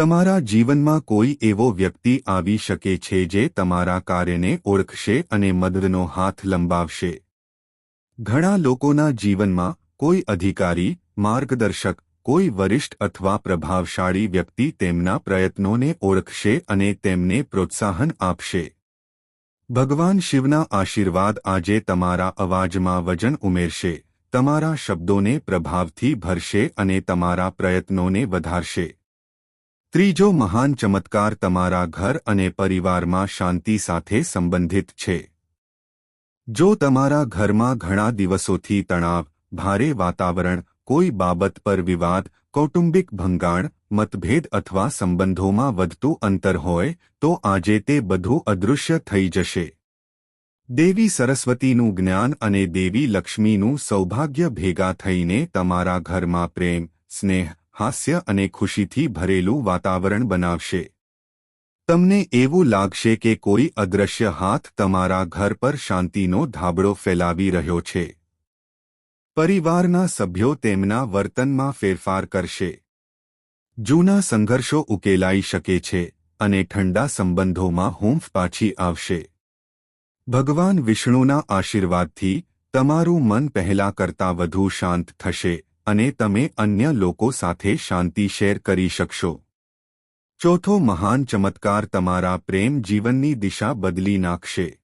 તમારા જીવનમાં કોઈ એવો વ્યક્તિ આવી શકે છે જે તમારા કાર્યને ઓળખશે અને મદદનો હાથ લંબાવશે? ઘણા લોકોના જીવનમાં કોઈ અધિકારી, માર્ગદર્શક, કોઈ વરિષ્ઠ અથવા પ્રભાવશાળી વ્યક્તિ તેમના પ્રયત્નોને ઓળખશે અને તેમને પ્રોત્સાહન આપશે. ભગવાન શિવના આશીર્વાદ આજે તમારા અવાજમાં વજન ઉમેરશે, તમારા શબ્દોને પ્રભાવથી ભરશે અને તમારા પ્રયત્નોને વધારશે. ત્રીજો મહાન ચમત્કાર તમારા ઘર અને પરિવારમાં શાંતિ સાથે સંબંધિત છે. જો તમારા ઘરમાં ઘણા દિવસોથી તણાવ, ભારે વાતાવરણ, કોઈ બાબત પર વિવાદ, કૌટુંબિક ભંગાણ, મતભેદ અથવા સંબંધોમાં વધતું અંતર હોય, તો આજે તે બધું અદૃશ્ય થઈ જશે. દેવી સરસ્વતીનું જ્ઞાન અને દેવી લક્ષ્મીનું સૌભાગ્ય ભેગા થઈને તમારા ઘરમાં પ્રેમ, સ્નેહ હાસ્ય અને ખુશીથી ભરેલું વાતાવરણ બનાવશે. તમને એવું લાગશે કે કોઈ અદૃશ્ય હાથ તમારા ઘર પર શાંતિનો ધાબળો ફેલાવી રહ્યો છે. પરિવારના સભ્યો તેમના વર્તનમાં ફેરફાર કરશે. જૂના સંઘર્ષો ઉકેલાઈ શકે છે અને ઠંડા સંબંધોમાં હૂંફ પાછી આવશે. ભગવાન વિષ્ણુના આશીર્વાદથી તમારું મન પહેલા કરતાં વધુ શાંત થશે. અને તમે અન્ય લોકો સાથે શાંતિ શેર કરી શકશો. ચોથો મહાન ચમત્કાર તમારા પ્રેમ જીવનની દિશા બદલી નાખશે.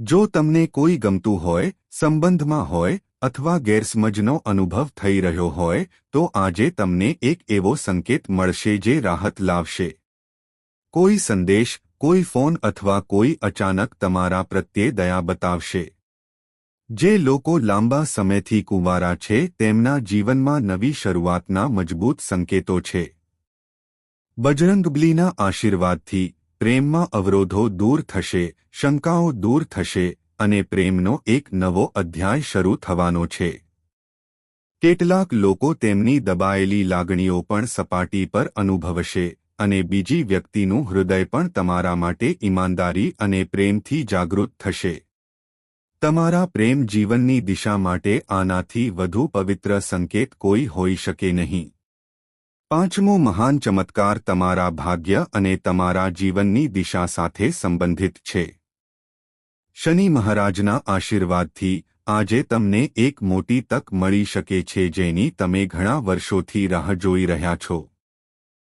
જો તમને કોઈ ગમતું હોય, સંબંધમાં હોય, અથવા ગેરસમજનો અનુભવ થઈ રહ્યો હોય, તો આજે તમને એક એવો સંકેત મળશે જે રાહત લાવશે. કોઈ સંદેશ, કોઈ ફોન અથવા કોઈ અચાનક તમારા પ્રત્યે દયા બતાવશે. જે લોકો લાંબા સમયથી કુંવારા છે, તેમના જીવનમાં નવી શરૂઆતના મજબૂત સંકેતો છે. બજરંગબલીના આશીર્વાદથી પ્રેમમાં અવરોધો દૂર થશે, શંકાઓ દૂર થશે અને પ્રેમનો એક નવો અધ્યાય શરૂ થવાનો છે. કેટલાક લોકો તેમની દબાયેલી લાગણીઓ પણ સપાટી પર અનુભવશે અને બીજી વ્યક્તિનું હૃદય પણ તમારા માટે ઈમાનદારી અને પ્રેમથી જાગૃત થશે. તમારા પ્રેમ જીવનની દિશા માટે આનાથી વધુ પવિત્ર સંકેત કોઈ હોઈ શકે નહીં. પાંચમો મહાન ચમત્કાર તમારા ભાગ્ય અને તમારા જીવનની દિશા સાથે સંબંધિત છે. શનિ મહારાજના આશીર્વાદથી આજે તમને એક મોટી તક મળી શકે છે જેની તમે ઘણા વર્ષોથી રાહ જોઈ રહ્યા છો.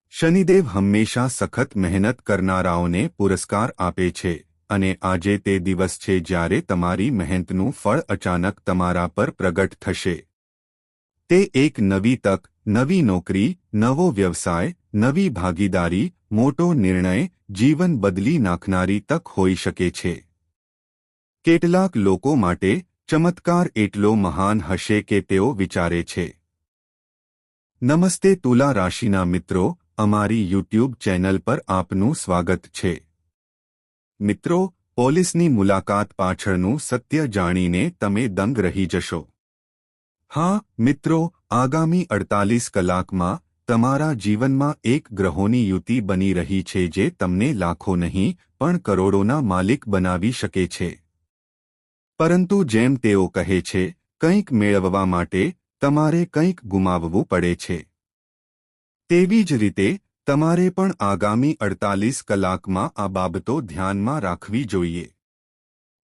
શનિદેવ હંમેશા સખત મહેનત કરનારાઓને પુરસ્કાર આપે છે. અને આજે તે દિવસ છે જ્યારે તમારી મહેનતનું ફળ અચાનક તમારા પર પ્રગટ થશે. તે એક નવી તક, નવી નોકરી, નવો વ્યવસાય, નવી ભાગીદારી, મોટો નિર્ણય, જીવન બદલી નાખનારી તક હોઈ શકે છે. કેટલાક લોકો માટે ચમત્કાર એટલો મહાન હશે કે તેઓ વિચારે છે. નમસ્તે તુલા રાશિના મિત્રો, અમારી યુટ્યુબ ચેનલ પર આપનું સ્વાગત છે. મિત્રો, પોલીસની મુલાકાત પાછળનું સત્ય જાણીને તમે દંગ રહી જશો. હા, મિત્રો, આગામી અડતાલીસ કલાકમાં તમારા જીવનમાં એક ગ્રહોની યુતિ બની રહી છે જે તમને લાખો નહીં, પણ કરોડોના માલિક બનાવી શકે છે. પરંતુ જેમ તેઓ કહે છે, કંઈક મેળવવા માટે તમારે કંઈક ગુમાવવું પડે છે. તેવી જ રીતે તમારે પણ આગામી અડતાલીસ કલાકમાં આ બાબતો ધ્યાનમાં રાખવી જોઈએ.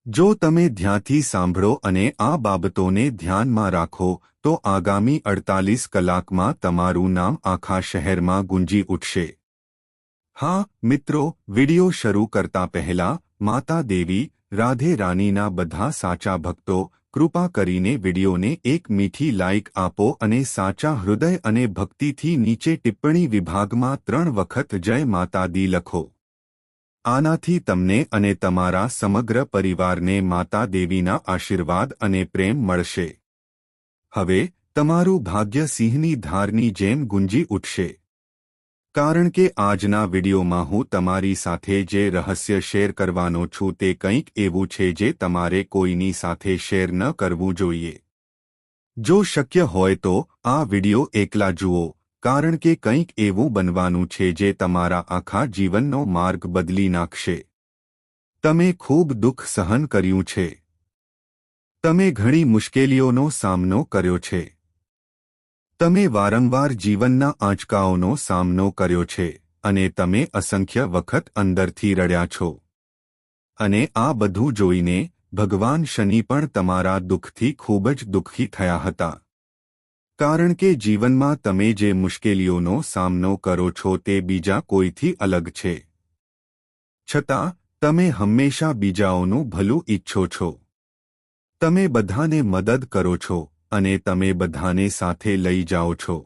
જો તમે ધ્યાનથી સાંભળો અને આ બાબતોને ધ્યાનમાં રાખો, તો આગામી અડતાલીસ કલાકમાં તમારું નામ આખા શહેરમાં ગુંજી ઉઠશે. હા, મિત્રો, વિડિયો શરૂ કરતા પહેલા, માતા દેવી, રાધે રાનીના બધા સાચા ભક્તો કૃપા કરીને વિડિયોને એક મીઠી લાઇક આપો અને સાચા હૃદય અને ભક્તિથી નીચે ટિપ્પણી વિભાગમાં ત્રણ વખત જય માતા દી લખો. આનાથી તમને અને તમારા સમગ્ર પરિવારને માતા દેવીના આશીર્વાદ અને પ્રેમ મળશે. હવે, તમારું ભાગ્ય સિંહની ધારની જેમ ગુંજી ઉઠશે. કારણ કે આજના વિડીયોમાં હું તમારી સાથે જે રહસ્ય શેર કરવાનો છું તે કંઈક એવું છે જે તમારે કોઈની સાથે શેર ન કરવું જોઈએ. જો શક્ય હોય તો આ વીડિયો એકલા જુઓ, કારણ કે કંઈક એવું બનવાનું છે જે તમારા આખા જીવનનો માર્ગ બદલી નાખશે. તમે ખૂબ દુઃખ સહન કર્યું છે. તમે ઘણી મુશ્કેલીઓનો સામનો કર્યો છે. તમે વારંવાર જીવનના આંચકાઓનો સામનો કર્યો છે અને તમે અસંખ્ય વખત અંદરથી રડ્યા છો. અને આ બધું જોઈને ભગવાન શનિ પણ તમારા દુઃખથી ખૂબ જ દુઃખી થયા હતા. કારણ કે જીવનમાં તમે જે મુશ્કેલીઓનો સામનો કરો છો તે બીજા કોઈથી અલગ છે. છતાં, તમે હંમેશા બીજાઓનું ભલું ઈચ્છો છો. તમે બધાને મદદ કરો છો. અને તમે બધાને સાથે લઈ જાઓ છો.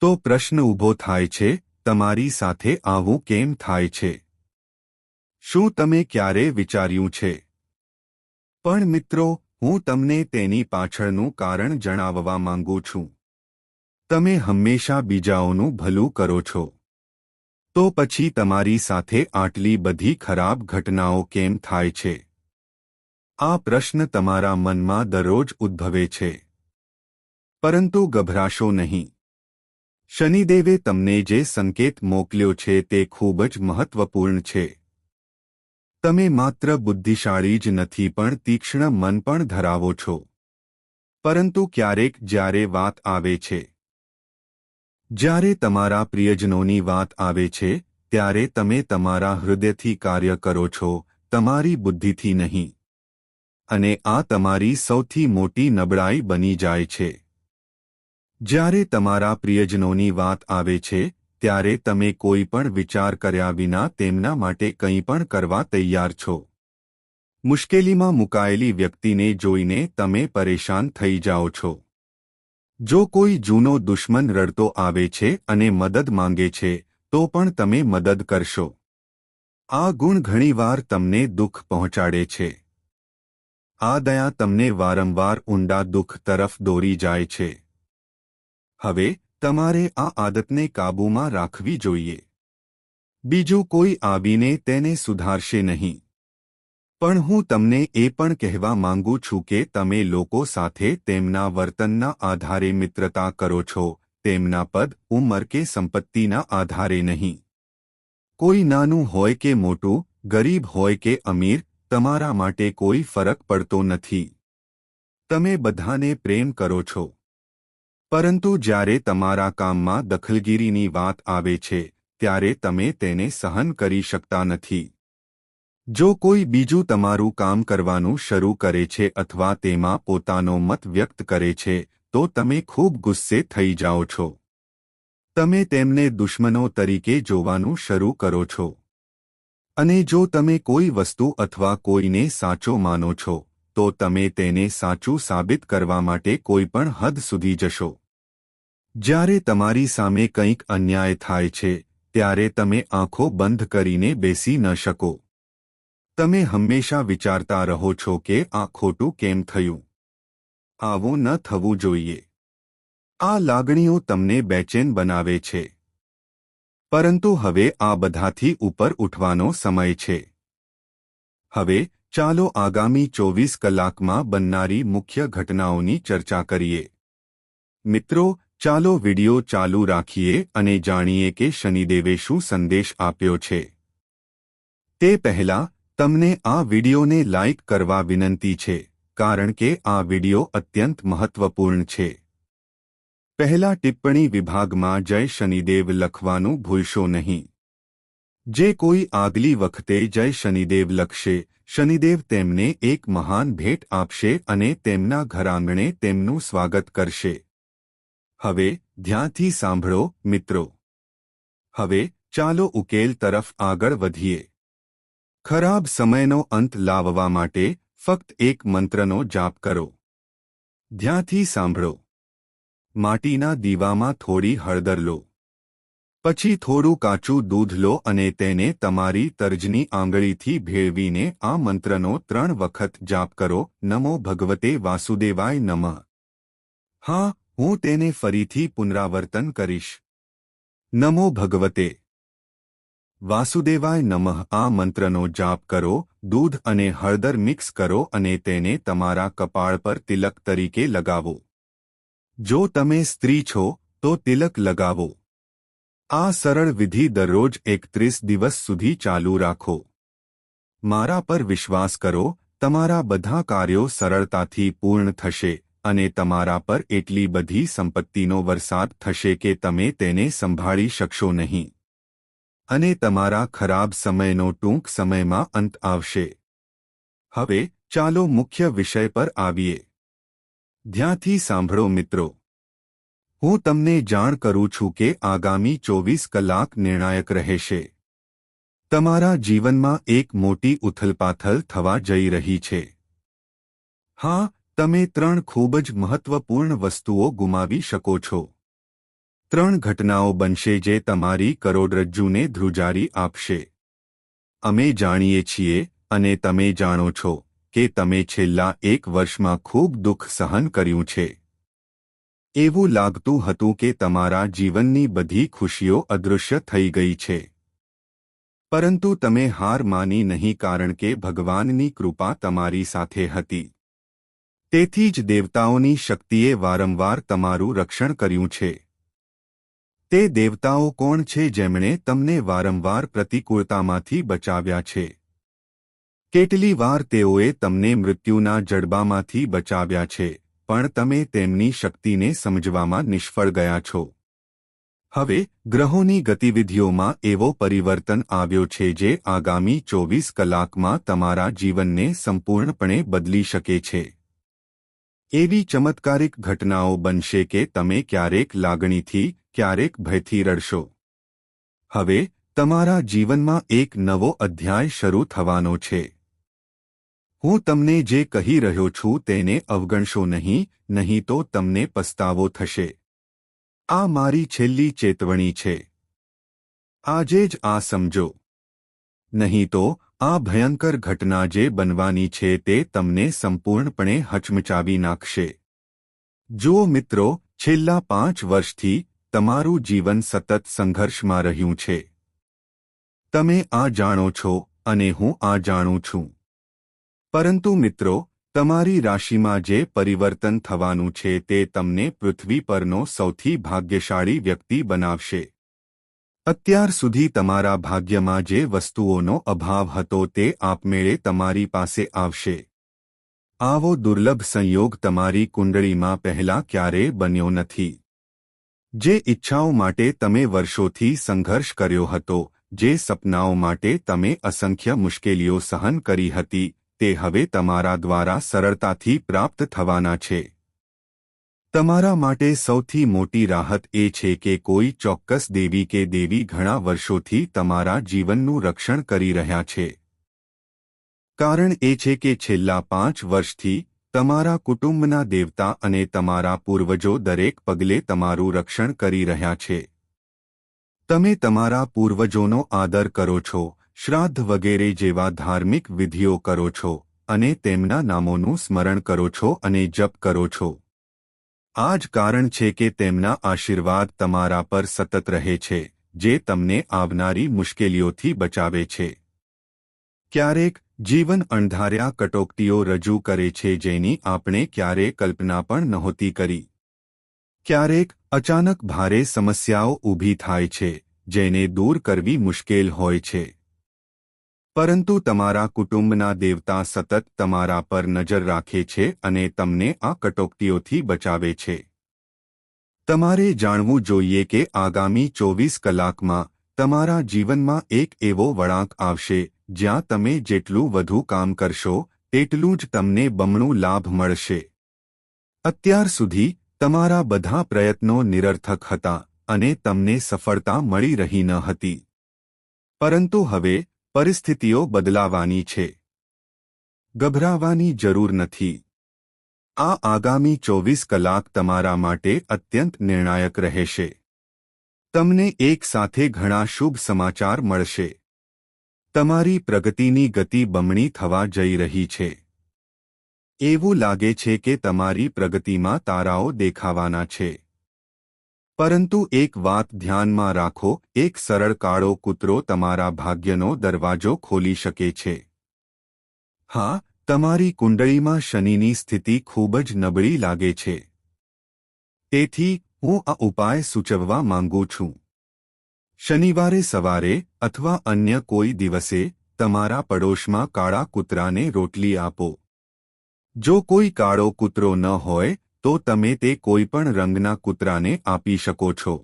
તો પ્રશ્ન ઊભો થાય છે, તમારી સાથે આવું કેમ થાય છે? શું તમે ક્યારે વિચાર્યું છે? પણ મિત્રો, હું તમને તેની પાછળનું કારણ જણાવવા માંગુ છું. તમે હંમેશા બીજાઓનું ભલું કરો છો. તો પછી તમારી સાથે આટલી બધી ખરાબ ઘટનાઓ કેમ થાય છે? આ પ્રશ્ન તમારા મનમાં દરરોજ ઉદ્ભવે છે. પરંતુ ગભરાશો નહીં. શનિદેવે તમને જે સંકેત મોકલ્યો છે તે ખૂબ જ મહત્વપૂર્ણ છે. તમે માત્ર બુદ્ધિશાળી જ નથી પણ તીક્ષ્ણ મન પણ ધરાવો છો. પરંતુ ક્યારેક જ્યારે વાત આવે છે, જ્યારે તમારા પ્રિયજનોની વાત આવે છે, ત્યારે તમે તમારા હૃદયથી કાર્ય કરો છો, તમારી બુદ્ધિથી નહીં. અને આ તમારી સૌથી મોટી નબળાઈ બની જાય છે. જ્યારે તમારા પ્રિયજનોની વાત આવે છે, ત્યારે તમે કોઈ પણ વિચાર કર્યા વિના તેમના માટે કંઈ પણ કરવા તૈયાર છો. મુશ્કેલીમાં મુકાયેલી વ્યક્તિને જોઈને તમે પરેશાન થઈ જાઓ છો. જો કોઈ જૂનો દુશ્મન રડતો આવે છે અને મદદ માંગે છે, તો પણ તમે મદદ કરશો. આ ગુણ ઘણીવાર તમને દુઃખ પહોંચાડે છે. આ દયા તમને વારંવાર ઊંડા દુઃખ તરફ દોરી જાય છે. હવે, તમારે આ આદતને કાબૂમાં રાખવી જોઈએ. બીજું કોઈ આવીને તેને સુધારશે નહીં. પણ હું તમને એ પણ કહેવા માંગુ છું કે તમે લોકો સાથે તેમના વર્તનના આધારે મિત્રતા કરો છો, તેમના પદ, ઉંમર કે સંપત્તિના આધારે નહીં. કોઈ નાનું હોય કે મોટું, ગરીબ હોય કે અમીર તમારા માટે કોઈ ફરક પડતો નથી. તમે બધાને પ્રેમ કરો છો. પરંતુ જ્યારે તમારા કામમાં દખલગીરીની વાત આવે છે, ત્યારે તમે તેને સહન કરી શકતા નથી. જો કોઈ બીજું તમારું કામ કરવાનું શરૂ કરે છે અથવા તેમાં પોતાનો મત વ્યક્ત કરે છે, તો તમે ખૂબ ગુસ્સે થઈ જાઓ છો. તમે તેમને દુશ્મનો તરીકે જોવાનું શરૂ કરો છો. અને જો તમે કોઈ વસ્તુ અથવા કોઈને સાચો માનો છો, તો તમે તેને સાચું સાબિત કરવા માટે કોઈ પણ હદ સુધી જશો. જ્યારે તમારી સામે કંઈક અન્યાય થાય છે, ત્યારે તમે આંખો બંધ કરીને બેસી ન શકો. તમે હંમેશા વિચારતા રહો છો કે આ ખોટું કેમ થયું? આવું ન થવું જોઈએ. આ લાગણીઓ તમને બેચેન બનાવે છે. પરંતુ હવે આ બધાથી ઉપર ઉઠવાનો સમય છે. હવે ચાલો આગામી ચોવીસ કલાકમાં બનનારી મુખ્ય ઘટનાઓની ચર્ચા કરીએ. મિત્રો, ચાલો વિડિયો ચાલુ રાખીએ અને જાણીએ કે શનિદેવે શું સંદેશ આપ્યો છે. તે પહેલા, તમને આ વિડિયોને લાઇક કરવા વિનંતી છે, કારણ કે આ વિડિયો અત્યંત મહત્વપૂર્ણ છે. પહેલા ટિપ્પણી વિભાગમાં જય શનિદેવ લખવાનું ભૂલશો નહીં. જે કોઈ આગલી વખતે જય શનિદેવ લખશે, શનિદેવ તેમને એક મહાન ભેટ આપશે અને તેમના ઘરાંગણે તેમનું સ્વાગત કરશે. હવે ધ્યાનથી સાંભળો, મિત્રો. હવે ચાલો ઉકેલ તરફ આગળ વધીએ. ખરાબ સમયનો અંત લાવવા માટે ફક્ત એક મંત્રનો જાપ કરો. ધ્યાનથી સાંભળો. માટીના દીવામાં થોડી હળદર લો. પછી થોડું કાચું દૂધ લો અને તેને તમારી તર્જની આંગળીથી ભેળવીને આ મંત્રનો ત્રણ વખત જાપ કરો. નમો ભગવતે વાસુદેવાય નમઃ. હા, હું તેને ફરીથી પુનરાવર્તન કરીશ. નમો ભગવતે. વાસુદેવાય નમઃ. આ મંત્રનો જાપ કરો, દૂધ અને હળદર મિક્સ કરો અને તેને તમારા કપાળ પર તિલક તરીકે લગાવો. જો તમે સ્ત્રી છો, તો તિલક લગાવો. આ સરળ વિધિ દરરોજ એકત્રીસ દિવસ સુધી ચાલુ રાખો. મારા પર વિશ્વાસ કરો, તમારા બધા કાર્યો સરળતાથી પૂર્ણ થશે અને તમારા પર એટલી બધી સંપત્તિનો વરસાદ થશે કે તમે તેને સંભાળી શકશો નહીં. અને તમારા ખરાબ સમયનો ટૂંક સમયમાં અંત આવશે. હવે ચાલો મુખ્ય વિષય પર આવીએ. ધ્યાનથી સાંભળો મિત્રો. હું તમને જાણ કરું છું કે આગામી ચોવીસ કલાક નિર્ણાયક રહેશે. તમારા જીવનમાં એક મોટી ઉથલપાથલ થવા જઈ રહી છે. હા, તમે ત્રણ ખૂબ જ મહત્વપૂર્ણ વસ્તુઓ ગુમાવી શકો છો. ત્રણ ઘટનાઓ બનશે જે તમારી કરોડરજ્જુને ધ્રુજારી આપશે. અમે જાણીએ છીએ અને તમે જાણો છો. કે તમે છેલ્લા એક વર્ષમાં ખૂબ દુઃખ સહન કર્યું છે. એવું લાગતું હતું કે તમારા જીવનની બધી ખુશીઓ અદૃશ્ય થઈ ગઈ છે. પરંતુ તમે હાર માની નહીં કારણ કે ભગવાનની કૃપા તમારી સાથે હતી. તેથી જ દેવતાઓની શક્તિએ વારંવાર તમારું રક્ષણ કર્યું છે. તે દેવતાઓ કોણ છે જેમણે તમને વારંવાર પ્રતિકૂળતામાંથી બચાવ્યા છે? કેટલી વાર તેઓએ તમને મૃત્યુના જડબામાંથી બચાવ્યા છે, પણ તમે તેમની શક્તિને સમજવામાં નિષ્ફળ ગયા છો. હવે, ગ્રહોની ગતિવિધિઓમાં એવો પરિવર્તન આવ્યો છે જે આગામી ચોવીસ કલાકમાં તમારા જીવનને સંપૂર્ણપણે બદલી શકે છે. એવી ચમત્કારિક ઘટનાઓ બનશે કે તમે ક્યારેક લાગણીથી, ક્યારેક ભયથી રડશો. હવે, તમારા જીવનમાં એક નવો અધ્યાય શરૂ થવાનો છે. હું તમને જે કહી રહ્યો છું તેને અવગણશો નહીં નહીં તો તમને પસ્તાવો થશે. આ મારી છેલ્લી ચેતવણી છે. આજે જ આ સમજો. નહીં તો, આ ભયંકર ઘટના જે બનવાની છે તે તમને સંપૂર્ણપણે હચમચાવી નાખશે. જો મિત્રો, છેલ્લા પાંચ વર્ષથી તમારું જીવન સતત સંઘર્ષમાં રહ્યું છે. તમે આ જાણો છો, અને હું આ જાણું છું. પરંતુ મિત્રો, તમારી રાશિમાં જે પરિવર્તન થવાનું છે તે તમને પૃથ્વી પરનો સૌથી ભાગ્યશાળી વ્યક્તિ બનાવશે. અત્યાર સુધી તમારા ભાગ્યમાં જે વસ્તુઓનો અભાવ હતો તે આપમેળે તમારી પાસે આવશે. આવો દુર્લભ સંયોગ તમારી કુંડળીમાં પહેલા ક્યારેય બન્યો નથી. જે ઇચ્છાઓ માટે તમે વર્ષોથી સંઘર્ષ કર્યો હતો, જે સપનાઓ માટે તમે અસંખ્ય મુશ્કેલીઓ સહન કરી હતી તે હવે તમારા દ્વારા સરળતાથી પ્રાપ્ત થવાના છે. તમારા માટે સૌથી મોટી રાહત એ છે કે કોઈ ચોક્કસ દેવી કે દેવી ઘણા વર્ષોથી તમારા જીવનનું રક્ષણ કરી રહ્યા છે. કારણ એ છે કે છેલ્લા પાંચ વર્ષથી તમારા કુટુંબના દેવતા અને તમારા પૂર્વજો દરેક પગલે તમારું રક્ષણ કરી રહ્યા છે. તમે તમારા પૂર્વજોનો આદર કરો છો. શ્રાદ્ધ વગેરે જેવા ધાર્મિક વિધિઓ કરો છો અને તેમના નામોનું સ્મરણ કરો છો અને જપ કરો છો. આ જ કારણ છે કે તેમના આશીર્વાદ તમારા પર સતત રહે છે, જે તમને આવનારી મુશ્કેલીઓથી બચાવે છે. ક્યારેક જીવન અણધાર્યા કટોકટીઓ રજૂ કરે છે જેની આપણે ક્યારે કલ્પના પણ નહોતી કરી. ક્યારેક અચાનક ભારે સમસ્યાઓ ઊભી થાય છે, જેને દૂર કરવી મુશ્કેલ હોય છે. પરંતુ તમારા કુટુંબના દેવતા સતત તમારા પર નજર રાખે છે અને તમને આ કટોકટીઓથી બચાવે છે. તમારે જાણવું જોઈએ કે આગામી ચોવીસ કલાકમાં તમારા જીવનમાં એક એવો વળાંક આવશે, જ્યાં તમે જેટલું વધુ કામ કરશો, તેટલું જ તમને બમણું લાભ મળશે. અત્યાર સુધી તમારા બધા પ્રયત્નો નિરર્થક હતા અને તમને સફળતા મળી રહી ન હતી. પરંતુ હવે પરિસ્થિતિઓ બદલાવાની છે. ગભરાવાની જરૂર નથી. આ આગામી ચોવીસ કલાક તમારા માટે અત્યંત નિર્ણાયક રહેશે. તમને એક સાથે ઘણા શુભ સમાચાર મળશે. તમારી પ્રગતિની ગતિ બમણી થવા જઈ રહી છે. એવું લાગે છે કે તમારી પ્રગતિમાં તારાઓ દેખાવાના છે. પરંતુ એક વાત ધ્યાનમાં રાખો, એક સરળ કાળો કૂતરો તમારા ભાગ્યનો દરવાજો ખોલી શકે છે. હા, તમારી કુંડળીમાં શનિની સ્થિતિ ખૂબ જ નબળી લાગે છે. તેથી, હું આ ઉપાય સૂચવવા માંગુ છું. શનિવારે સવારે અથવા અન્ય કોઈ દિવસે, તમારા પડોશમાં કાળા કૂતરાને રોટલી આપો. જો કોઈ કાળો કૂતરો ન હોય તો તમે તે કોઈપણ રંગના કૂતરાને આપી શકો છો.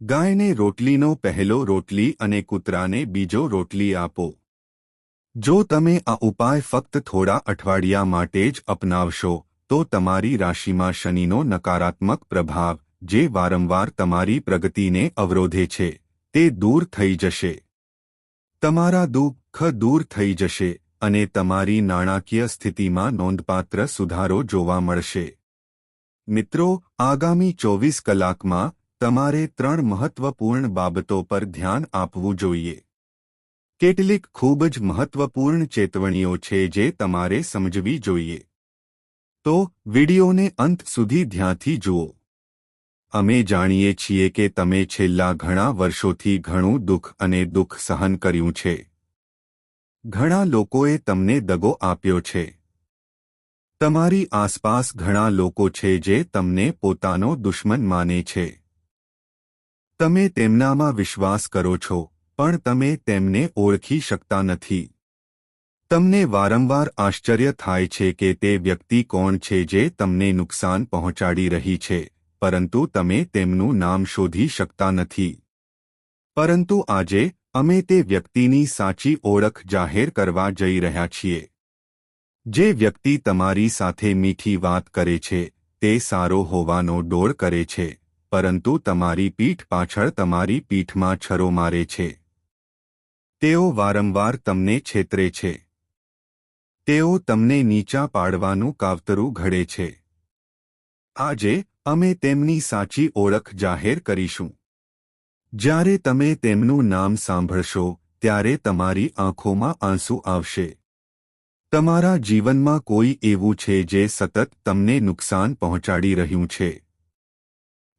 ગાયને રોટલીનો પહેલો રોટલી અને કૂતરાને બીજો રોટલી આપો. જો તમે આ ઉપાય ફક્ત થોડા અઠવાડિયા માટે જ અપનાવશો, તો તમારી રાશિમાં શનિનો નકારાત્મક પ્રભાવ, જે વારંવાર તમારી પ્રગતિને અવરોધે છે, તે દૂર થઈ જશે. તમારા દુઃખ દૂર થઈ જશે અને તમારી નાણાકીય સ્થિતિમાં નોંધપાત્ર સુધારો જોવા મળશે. મિત્રો, આગામી ચોવીસ કલાકમાં તમારે ત્રણ મહત્વપૂર્ણ બાબતો પર ધ્યાન આપવું જોઈએ. કેટલીક ખૂબ જ મહત્વપૂર્ણ ચેતવણીઓ છે જે તમારે સમજવી જોઈએ. તો, વિડિયોને અંત સુધી ધ્યાનથી જુઓ. અમે જાણીએ છીએ કે તમે છેલ્લા ઘણા વર્ષોથી ઘણું દુઃખ અને દુઃખ સહન કર્યું છે. ઘણા લોકોએ તમને દગો આપ્યો છે. તમારી આસપાસ ઘણા લોકો છે જે તમને પોતાનો દુશ્મન માને છે. તમે તેમનામાં વિશ્વાસ કરો છો, પણ તમે તેમને ઓળખી શકતા નથી. તમને વારંવાર આશ્ચર્ય થાય છે કે તે વ્યક્તિ કોણ છે જે તમને નુકસાન પહોંચાડી રહી છે, પરંતુ તમે તેમનું નામ શોધી શકતા નથી. પરંતુ આજે, અમે તે વ્યક્તિની સાચી ઓળખ જાહેર કરવા જઈ રહ્યા છીએ. જે વ્યક્તિ તમારી સાથે મીઠી વાત કરે છે, તે સારો હોવાનો ડોળ કરે છે, પરંતુ તમારી પીઠ પાછળ તમારી પીઠમાં છરો મારે છે. તેઓ વારંવાર તમને છેતરે છે. તેઓ તમને નીચા પાડવાનું કાવતરું ઘડે છે. આજે, અમે તેમની સાચી ઓળખ જાહેર કરીશું. જ્યારે તમે તેમનું નામ સાંભળશો, ત્યારે તમારી આંખોમાં આંસુ આવશે. તમારા જીવનમાં કોઈ એવું છે જે સતત તમને નુકસાન પહોંચાડી રહ્યું છે?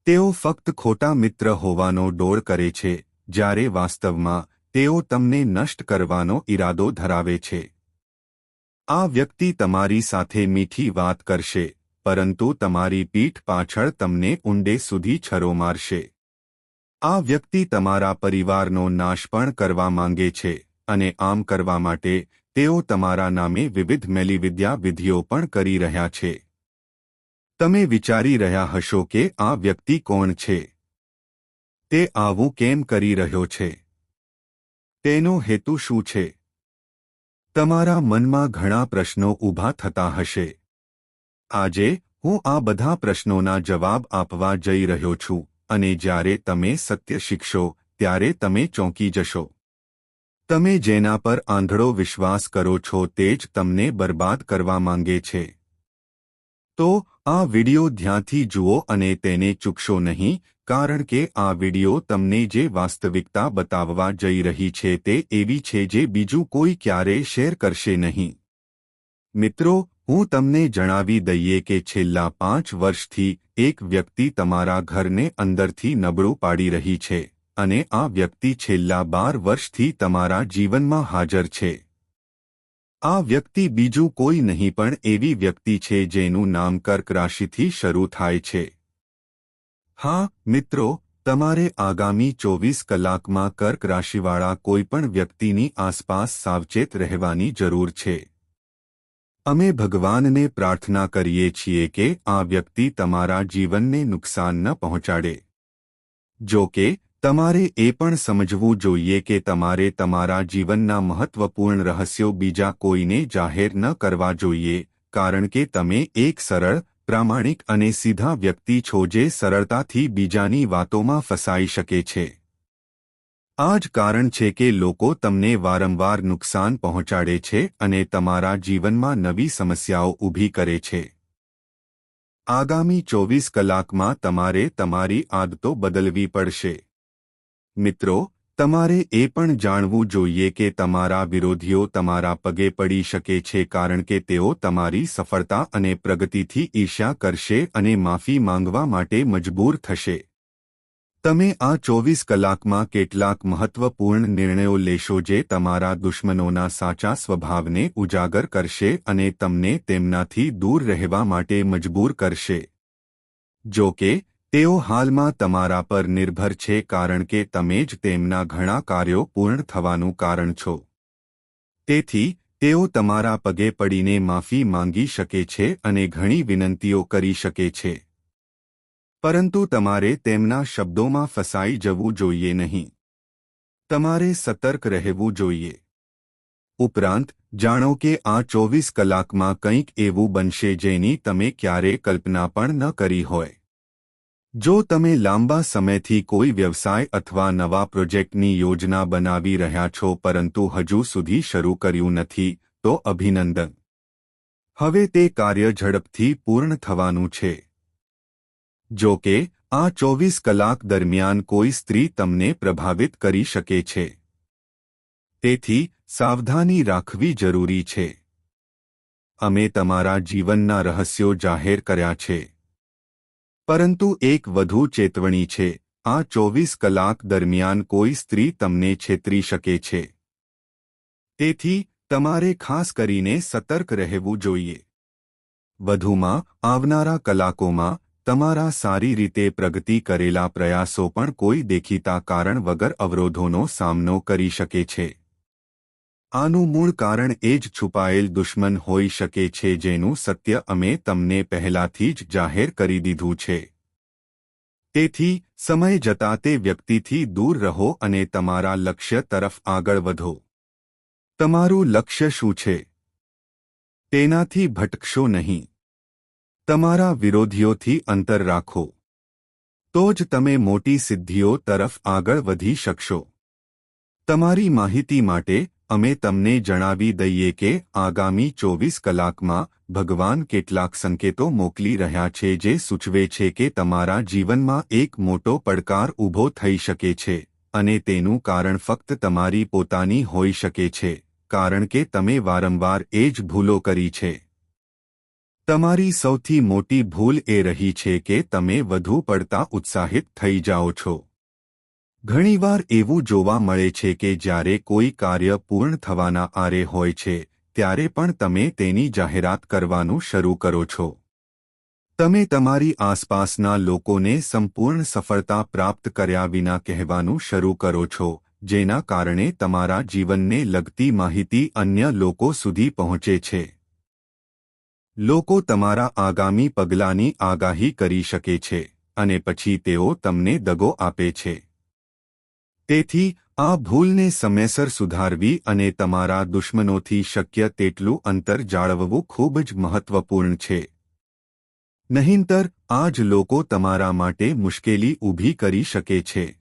તેઓ ફક્ત ખોટા મિત્ર હોવાનો ડોળ કરે છે, જ્યારે વાસ્તવમાં તેઓ તમને નષ્ટ કરવાનો ઈરાદો ધરાવે છે. આ વ્યક્તિ તમારી સાથે મીઠી વાત કરશે, પરંતુ તમારી પીઠ પાછળ તમને ઊંડે સુધી છરો મારશે. આ વ્યક્તિ તમારા પરિવારનો નાશ પણ કરવા માંગે છે, અને આમ કરવા માટે તેઓ તમારા નામે વિવિધ મેલીવિદ્યા વિધિઓ પણ કરી રહ્યા છે. તમે વિચારી રહ્યા હશો કે આ વ્યક્તિ કોણ છે? તે આવું કેમ કરી રહ્યો છે? તેનો હેતુ શું છે? તમારા મનમાં ઘણા પ્રશ્નો ઊભા થતા હશે. આજે હું આ બધા પ્રશ્નોના જવાબ આપવા જઈ રહ્યો છું અને જ્યારે તમે સત્ય શીખશો, ત્યારે તમે ચોંકી જશો. તમે જેના પર આંધળો વિશ્વાસ કરો છો તે જ તમને બરબાદ કરવા માંગે છે. તો, આ વિડિયો ધ્યાનથી જુઓ અને તેને ચૂકશો નહીં, કારણ કે આ વિડિયો તમને જે વાસ્તવિકતા બતાવવા જઈ રહી છે તે એવી છે જે બીજું કોઈ ક્યારેય શેર કરશે નહીં. મિત્રો, હું તમને જણાવી દઈએ કે છેલ્લા પાંચ વર્ષથી એક વ્યક્તિ તમારા ઘરને અંદરથી નબળું પાડી રહી છે. અને આ વ્યક્તિ છેલ્લા બાર વર્ષથી તમારા જીવનમાં હાજર છે. આ વ્યક્તિ બીજું કોઈ નહીં પણ એવી વ્યક્તિ છે જેનું નામ કર્ક રાશિથી શરૂ થાય છે. હા, મિત્રો, તમારે આગામી ચોવીસ કલાકમાં કર્ક રાશિવાળા કોઈપણ વ્યક્તિની આસપાસ સાવચેત રહેવાની જરૂર છે. અમે ભગવાનને પ્રાર્થના કરીએ છીએ કે આ વ્યક્તિ તમારા જીવનને નુકસાન ન પહોંચાડે. જો કે તમારે એ પણ સમજવું જોઈએ કે તમારે તમારા જીવનના મહત્વપૂર્ણ રહસ્યો બીજા કોઈને જાહેર ન કરવા જોઈએ, કારણ કે તમે એક સરળ, પ્રામાણિક અને સીધા વ્યક્તિ છો જે સરળતાથી બીજાની વાતોમાં ફસાઈ શકે છે. આ જ કારણ છે કે લોકો તમને વારંવાર નુકસાન પહોંચાડે છે અને તમારા જીવનમાં નવી સમસ્યાઓ ઊભી કરે છે. આગામી ચોવીસ કલાકમાં તમારે તમારી આદતો બદલવી પડશે. મિત્રો, તમારે એ પણ જાણવું જોઈએ કે તમારા વિરોધીઓ તમારા પગે પડી શકે છે કારણ કે તેઓ તમારી સફળતા અને પ્રગતિથી ઈર્ષ્યા કરશે અને માફી માંગવા માટે મજબૂર થશે. તમે આ ચોવીસ કલાકમાં કેટલાક મહત્વપૂર્ણ નિર્ણયો લેશો જે તમારા દુશ્મનોના સાચા સ્વભાવને ઉજાગર કરશે અને તમને તેમનાથી દૂર રહેવા માટે મજબૂર કરશે. જો કે તેઓ હાલમાં તમારા પર નિર્ભર છે કારણ કે તમે જ તેમના ઘણા કાર્યો પૂર્ણ થવાનું કારણ છો. તેથી, તેઓ તમારા પગે પડીને માફી માંગી શકે છે અને ઘણી વિનંતીઓ કરી શકે છે. પરંતુ તમારે તેમના શબ્દોમાં ફસાઈ જવું જોઈએ નહીં. તમારે સતર્ક રહેવું જોઈએ. ઉપરાંત, જાણો કે આ ચોવીસ કલાકમાં કંઈક એવું બનશે જેની તમે ક્યારે કલ્પના પણ ન કરી હોય. જો તમે લાંબા સમયથી કોઈ વ્યવસાય અથવા નવા પ્રોજેક્ટની યોજના બનાવી રહ્યા છો પરંતુ હજુ સુધી શરૂ કર્યું નથી, તો અભિનંદન. હવે તે કાર્ય ઝડપથી પૂર્ણ થવાનું છે. જો કે, આ ચોવીસ કલાક દરમિયાન કોઈ સ્ત્રી તમને પ્રભાવિત કરી શકે છે. તેથી, સાવધાની રાખવી જરૂરી છે. અમે તમારા જીવનના રહસ્યો જાહેર કર્યા છે. પરંતુ એક વધુ ચેતવણી છે, આ ચોવીસ કલાક દરમિયાન કોઈ સ્ત્રી તમને છેતરી શકે છે. તેથી, તમારે ખાસ કરીને સતર્ક રહેવું જોઈએ. વધુમાં, આવનારા કલાકોમાં, તમારા સારી રીતે પ્રગતિ કરેલા પ્રયાસો પણ કોઈ દેખીતા કારણ વગર અવરોધોનો સામનો કરી શકે છે. આનું મૂળ કારણ એ જ છુપાયેલ દુશ્મન હોઈ શકે છે જેનું સત્ય અમે તમને પહેલાથી જ જાહેર કરી દીધું છે. તેથી, સમય જતા તે વ્યક્તિથી દૂર રહો અને તમારા લક્ષ્ય તરફ આગળ વધો. તમારું લક્ષ્ય શું છે? તેનાથી ભટકશો નહીં. તમારા વિરોધીઓથી અંતર રાખો. તો જ તમે મોટી સિદ્ધિઓ તરફ આગળ વધી શકશો. તમારી માહિતી માટે અમે તમને જણાવી દઈએ કે આગામી ચોવીસ કલાકમાં ભગવાન કેટલાક સંકેતો મોકલી રહ્યા છે જે સૂચવે છે કે તમારા જીવનમાં એક મોટો પડકાર ઊભો થઈ શકે છે અને તેનું કારણ ફક્ત તમારી પોતાની હોઈ શકે છે, કારણ કે તમે વારંવાર એ જ ભૂલો કરી છે. તમારી સૌથી મોટી ભૂલ એ રહી છે કે તમે વધુ પડતા ઉત્સાહિત થઈ જાઓ છો. ઘણીવાર એવું જોવા મળે છે કે જ્યારે કોઈ કાર્ય પૂર્ણ થવાના આરે હોય છે, ત્યારે પણ તમે તેની જાહેરાત કરવાનું શરૂ કરો છો. તમે તમારી આસપાસના લોકોને સંપૂર્ણ સફળતા પ્રાપ્ત કર્યા વિના કહેવાનું શરૂ કરો છો, જેના કારણે તમારા જીવનને લગતી માહિતી અન્ય લોકો સુધી પહોંચે છે. લોકો તમારા આગામી પગલાંની આગાહી કરી શકે છે, અને પછી તેઓ તમને દગો આપે છે. તેથી, આ ભૂલને સમયસર સુધારવી અને તમારા દુશ્મનોથી શક્ય તેટલું અંતર જાળવવું ખૂબ જ મહત્વપૂર્ણ છે. નહીંતર આ જ લોકો તમારા માટે મુશ્કેલી ઊભી કરી શકે છે.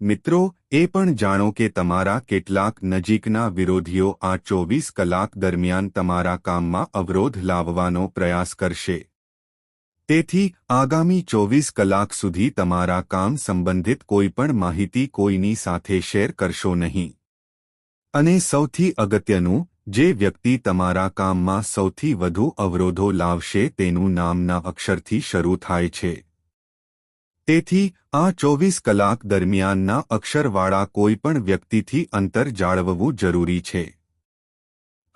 મિત્રો, એ પણ જાણો કે તમારા કેટલાક નજીકના વિરોધીઓ આ ચોવીસ કલાક દરમિયાન તમારા કામમાં અવરોધ લાવવાનો પ્રયાસ કરશે. તેથી, આગામી ચોવીસ કલાક સુધી તમારા કામ સંબંધિત કોઈપણ માહિતી કોઈની સાથે શેર કરશો નહીં. અને સૌથી અગત્યનું, જે વ્યક્તિ તમારા કામમાં સૌથી વધુ અવરોધો લાવશે તેનું નામના અક્ષરથી શરૂ થાય છે. તેથી, આ ચોવીસ કલાક દરમિયાનના અક્ષરવાળા કોઈપણ વ્યક્તિથી અંતર જાળવવું જરૂરી છે.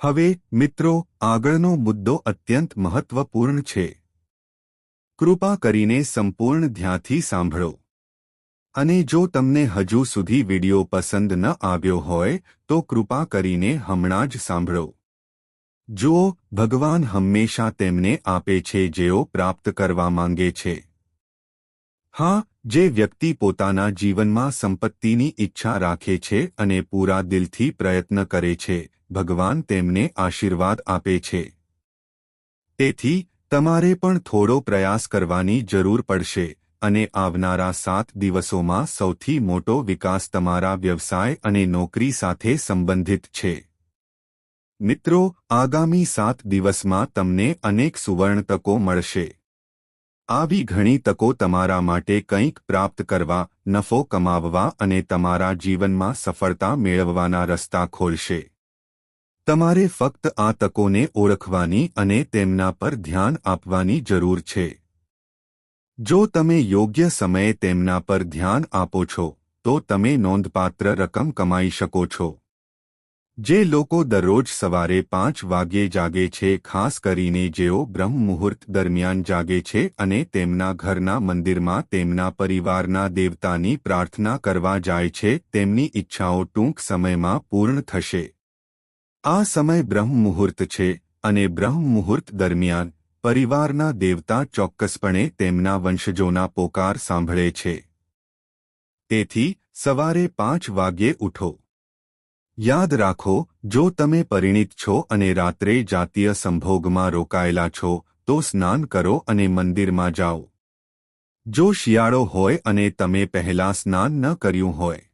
હવે, મિત્રો, આગળનો મુદ્દો અત્યંત મહત્વપૂર્ણ છે. કૃપા કરીને સંપૂર્ણ ધ્યાનથી સાંભળો. અને જો તમને હજુ સુધી વિડિયો પસંદ ન આવ્યો હોય, તો કૃપા કરીને હમણાં જ સાંભળો. જુઓ ભગવાન હંમેશા તેમને આપે છે જેઓ પ્રાપ્ત કરવા માંગે છે. હા, જે વ્યક્તિ પોતાના જીવનમાં સંપત્તિની ઈચ્છા રાખે છે અને પૂરા દિલથી પ્રયત્ન કરે છે, ભગવાન તેમને આશીર્વાદ આપે છે. તેથી તમારે પણ થોડો પ્રયાસ કરવાની જરૂર પડશે અને આવનારા સાત દિવસોમાં સૌથી મોટો વિકાસ તમારા વ્યવસાય અને નોકરી સાથે સંબંધિત છે. મિત્રો, આગામી સાત દિવસમાં તમને અનેક સુવર્ણ તકો મળશે. આવી ઘણી તકો તમારા માટે કંઈક પ્રાપ્ત કરવા, નફો કમાવવા અને તમારા જીવનમાં સફળતા મેળવવાના રસ્તા ખોલશે. તમારે ફક્ત આ તકોને ઓળખવાની અને તેમના પર ધ્યાન આપવાની જરૂર છે. જો તમે યોગ્ય સમયે તેમના પર ધ્યાન આપો છો, તો તમે નોંધપાત્ર રકમ કમાઈ શકો છો. જે લોકો દરરોજ સવારે પાંચ વાગ્યે જાગે છે, ખાસ કરીને જેઓ બ્રહ્મ મુહૂર્ત દરમિયાન જાગે છે અને તેમના ઘરના મંદિરમાં તેમના પરિવારના દેવતાની પ્રાર્થના કરવા જાય છે, તેમની ઈચ્છાઓ ટૂંક સમયમાં પૂર્ણ થશે. આ સમય બ્રહ્મ મુહૂર્ત છે અને બ્રહ્મ મુહૂર્ત દરમિયાન પરિવારના દેવતા ચોક્કસપણે તેમના વંશજોના પોકાર સાંભળે છે. તેથી, સવારે પાંચ વાગ્યે ઉઠો. યાદ રાખો, જો તમે પરિણિત છો અને રાત્રે જાતીય સંભોગમાં રોકાયેલા છો, તો સ્નાન કરો અને મંદિરમાં જાઓ. જો શિયાળો હોય અને તમે પહેલા સ્નાન ન કર્યું હોય